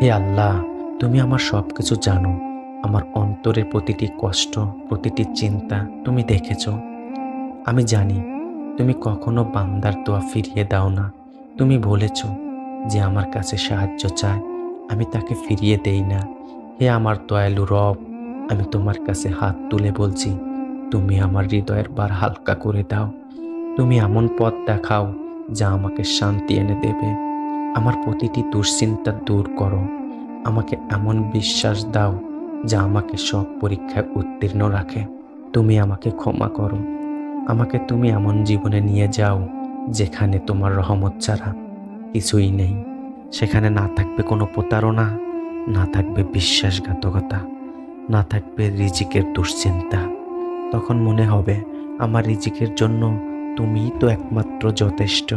হে আল্লাহ, তুমি আমার সব কিছু জানো। আমার অন্তরের প্রতিটি কষ্ট, প্রতিটি চিন্তা তুমি দেখেছ। আমি জানি, তুমি কখনো বান্দার দোয়া ফিরিয়ে দাও না। তুমি বলেছ যে আমার কাছে সাহায্য চায়, আমি তাকে ফিরিয়ে দেই না। হে আমার দয়ালু রব, আমি তোমার কাছে হাত তুলে বলছি, তুমি আমার হৃদয়ের বার হালকা করে দাও। তুমি এমন পথ দেখাও যা আমাকে শান্তি এনে দেবে। আমার প্রতিটি দুশ্চিন্তা দূর করো। আমাকে এমন বিশ্বাস দাও যা আমাকে সব পরীক্ষায় উত্তীর্ণ রাখে। তুমি আমাকে ক্ষমা করো। আমাকে তুমি এমন জীবনে নিয়ে যাও যেখানে তোমার রহমত ছাড়া কিছুই নেই। সেখানে না থাকবে কোনো প্রতারণা, না থাকবে বিশ্বাসঘাতকতা, না থাকবে রিজিকের দুশ্চিন্তা। তখন মনে হবে, আমার রিজিকের জন্য তুমিই তো একমাত্র যথেষ্ট।